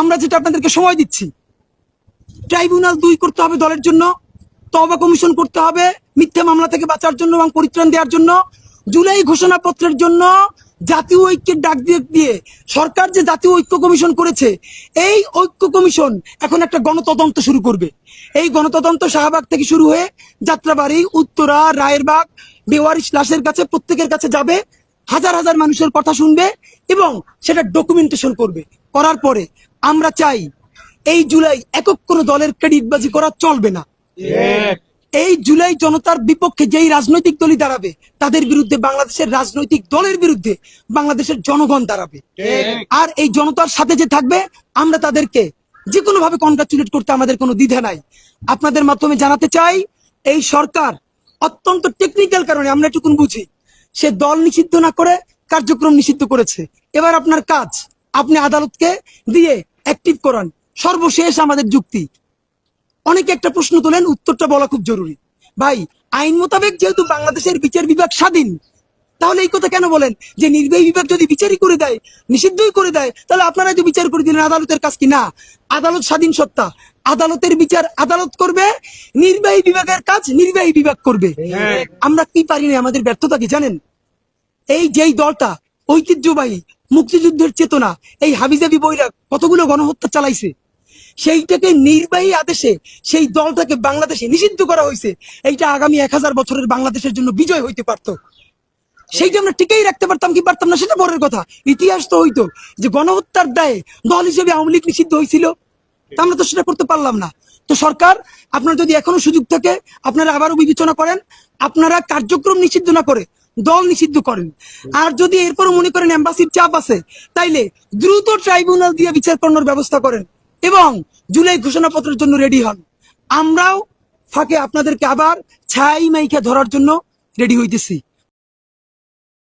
আমরা যেটা আপনাদেরকে সময় দিচ্ছি, ট্রাইব্যুনাল দুই করতে হবে দলের জন্য তবা কমিশন করতে হবে মিথ্যা মামলা থেকে বাঁচার জন্য এবং পরিত্রাণ দেওয়ার জন্য, জুলাই ঘোষণাপত্রের জন্য জাতীয় ঐক্যের ডাক দিয়ে সরকার যে জাতীয় ঐক্য কমিশন করেছে, এই ঐক্য কমিশন এখন একটা গণতদন্ত শুরু করবে। এই গণতদন্ত শাহবাগ থেকে শুরু হয়ে যাত্রাবাড়ি, উত্তরা, রায়েরবাগ, বেওয়ারিশ, লাশের কাছে প্রত্যেকের কাছে যাবে, হাজার হাজার মানুষের কথা শুনবে এবং সেটা ডকুমেন্টেশন করবে। করার পরে আমরা চাই এই জুলাই একক কোনো দলের ক্রেডিটবাজি করা চলবে না। এই জুলাই জনতার বিপক্ষে যেই রাজনৈতিক দলই দাঁড়াবে, তাদের বিরুদ্ধে বাংলাদেশের রাজনৈতিক দলের বিরুদ্ধে বাংলাদেশের জনগণ দাঁড়াবে। আর এই জনতার সাথে যে থাকবে, আমরা তাদেরকে যে কোনো ভাবে কনগ্রাচুলেট করতে আমাদের কোনো দ্বিধা নাই। আপনাদের মাধ্যমে জানাতে চাই, এই সরকার অত্যন্ত টেকনিক্যাল কারণে, আমরা এটুকুন বুঝি, সে দল নিষিদ্ধ না করে কার্যক্রম নিষিদ্ধ করেছে। এবার আপনার কাজ আপনি আদালতকে দিয়ে অ্যাক্টিভ করান। সর্বশেষ আমাদের যুক্তি। অনেকে একটা প্রশ্ন তোলেন উত্তরটা বলা খুব জরুরি। ভাই আইন মোতাবেক যেহেতু বাংলাদেশের বিচার বিভাগ স্বাধীন তাহলে এই কথা কেন বলেন? যে নির্বাহী বিভাগ যদি বিচারই করে দেয় নিষিদ্ধই করে দেয় তাহলে আপনারা যে বিচার করে দিলেন আদালতের কাজ কি? না আদালত স্বাধীন সত্তা। আদালতের বিচার আদালত করবে নির্বাহী বিভাগের কাজ নির্বাহী বিভাগ করবে। আমরা কি পারি না আমাদের ব্যর্থতা কি জানেন? এই যেই দলটা ঐতিহ্যবাহী মুক্তিযুদ্ধের চেতনা, এই হাবিজাবি বইরা কতগুলো গণহত্যা চালাইছে? সেইটাকে নির্বাহী আদেশে সেই দলটাকে বাংলাদেশে নিষিদ্ধ করা হয়েছে। এইটা আগামী এক হাজার বছরের বাংলাদেশের জন্য বিজয় হইতে পারত। সেইটা আমরা টিকেই রাখতে পারতাম কি পারতাম না, সেটা পরের কথা। ইতিহাস তো হইতো যে গণহত্যার দায়ে দল হিসেবে আওয়ামী লীগ নিষিদ্ধ হয়েছিল তা আমরা তো সেটা করতে পারলাম না। তো সরকার, আপনার যদি এখনও সুযোগ থাকে, আপনারা আবারও বিবেচনা করেন, আপনারা কার্যক্রম নিষিদ্ধ না করে, দল নিষিদ্ধ করেন। আর যদি এরপরও মনে করেন এম্বাসির চাপ আছে, তাইলে দ্রুত ট্রাইব্যুনাল দিয়ে বিচার করানোর ব্যবস্থা করেন এবং জুলাই ঘোষণাপত্রের জন্য রেডি হন। আমরাও ফাঁকে আপনাদেরকে আবার ছাই মাইকা ধরার জন্য রেডি হইতেছি।